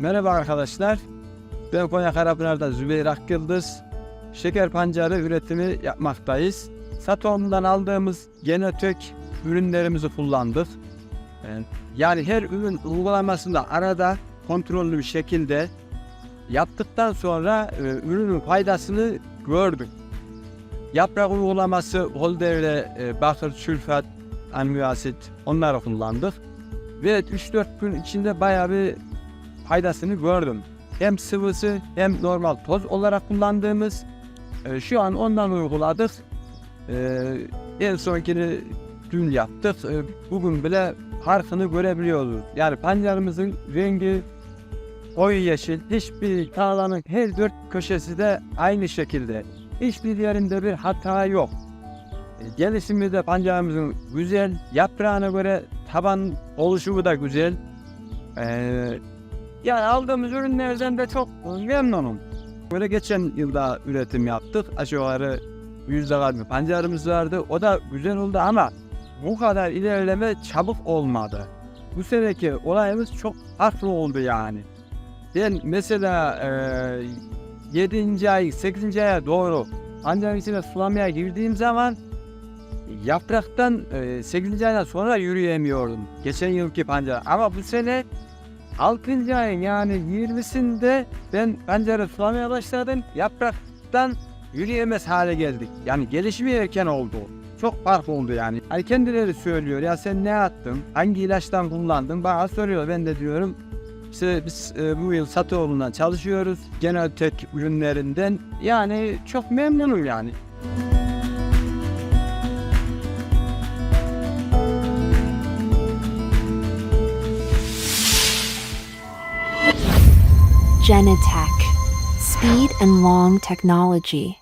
Merhaba arkadaşlar. Ben Konya Karapınar'da Zübeyir Akyıldız. Şeker pancarı üretimi yapmaktayız. Satom'dan aldığımız genotök ürünlerimizi kullandık. Ee, Yani her ürün uygulamasında arada kontrollü bir şekilde yaptıktan sonra e, ürünün faydasını gördük. Yaprak uygulaması Holder'le e, bakır, sülfat, amino asit onları kullandık. Ve 3-4 gün içinde bayağı bir faydasını gördüm. Hem sıvısı hem normal toz olarak kullandığımız e, şu an ondan uyguladık. E, en sonkini dün yaptık. E, bugün bile farkını görebiliyoruz. Yani pancarımızın rengi koyu yeşil. Hiçbir tarlanın her dört köşesi de aynı şekilde. Hiçbir yerinde bir hata yok. E, Gelişimi de pancarımızın güzel. Yaprağına göre taban oluşumu da güzel. Ee, yani aldığımız ürünlerden de çok memnunum. Böyle geçen yılda üretim yaptık. Aşağı yüzde kadar pancarımız vardı. O da güzel oldu ama bu kadar ilerleme çabuk olmadı. Bu seneki olayımız çok farklı oldu yani. Ben mesela e, 7. ay, 8. aya doğru pancarın içine sulamaya girdiğim zaman yapraktan e, 8. aydan sonra yürüyemiyordum. Geçen yılki pancar. Ama bu sene 6. ayın yani 20'sinde ben pancarı sulamaya başladım. Yapraktan yürüyemez hale geldik. Yani gelişimi erken oldu. Çok fark oldu yani. Hani kendileri söylüyor ya sen ne attın? Hangi ilaçtan kullandın? Bana soruyor. Ben de diyorum işte biz e, bu yıl Satıoğlu'ndan çalışıyoruz. Genel tek ürünlerinden. Yani çok memnunum yani. Genetech. Speed and long technology.